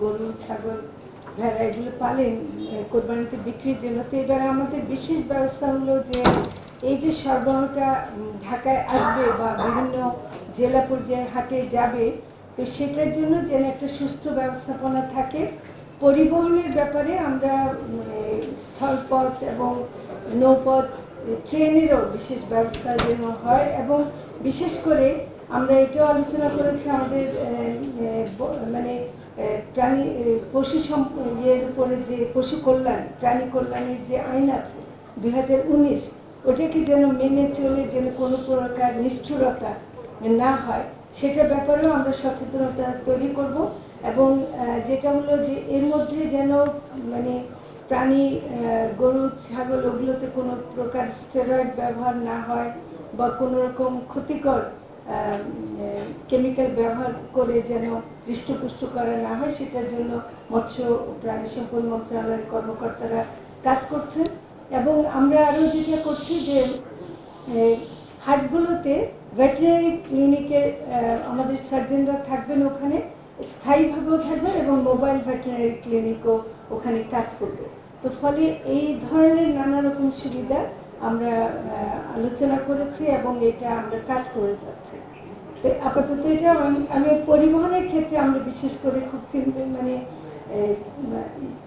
গরু, ছাগল, ভেড়া এগুলো পালেন কোরবানিতে বিক্রির জন্য। তো এবার আমাদের বিশেষ ব্যবস্থা হলো যে, এই যে সরবরাহটা ঢাকায় আসবে বা বিভিন্ন জেলা পর্যায়ে হাটে যাবে, তো সেটার জন্য যেন একটা সুস্থ ব্যবস্থাপনা থাকে। পরিবহনের ব্যাপারে আমরা স্থলপথ এবং নৌপথ ট্রেনেরও বিশেষ ব্যবস্থা যেন হয় এবং বিশেষ করে আমরা এটাও আলোচনা করেছি আমাদের মানে প্রাণী পশু ইয়ের উপরে যে পশু কল্যাণ, প্রাণী কল্যাণের যে আইন আছে দুই হাজার উনিশ, ওটাকে যেন মেনে চলে, যেন কোনো প্রকার নিষ্ঠুরতা না হয়, সেটার ব্যাপারেও আমরা সচেতনতা তৈরি করব এবং যেটা হলো যে এর মধ্যে যেন মানে প্রাণী গরু, ছাগল, ওগুলোতে কোনো প্রকার স্টেরয়েড ব্যবহার না হয় বা কোনো রকম ক্ষতিকর কেমিক্যাল ব্যবহার করে যেন হৃষ্টপুষ্ট করা না হয়, সেটার জন্য মৎস্য প্রাণী সম্পদ মন্ত্রণালয়ের কর্মকর্তারা কাজ করছেন। এবং আমরা আরও যেটা করছি যে হাটগুলোতে ভেটেরিনারি ক্লিনিকে আমাদের সার্জনরা থাকবেন ওখানে, স্থায়ীভাবেও থাকবেন এবং মোবাইল ভেটেরিনারি ক্লিনিকও ওখানে কাজ করবে। তো ফলে এই ধরনের নানা রকম সুবিধা আমরা আলোচনা করেছি এবং এটা আমরা কাজ করে যাচ্ছি। আপাতত এটা আমি- পরিবহনের ক্ষেত্রে আমরা বিশেষ করে খুব চিন্তিত মানে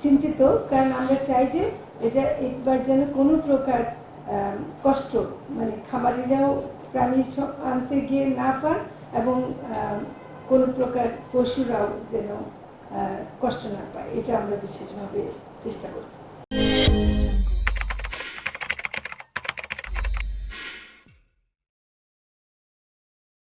চিন্তিত, কারণ আমরা চাই যে এটা একবার যেন কোনো প্রকার কষ্ট মানে খামারিরাও প্রাণী আনতে গিয়ে না পান এবং কোনো প্রকার পশুরাও যেন কষ্ট না পায়। এটা আমরা বিশেষভাবে চেষ্টা করছি।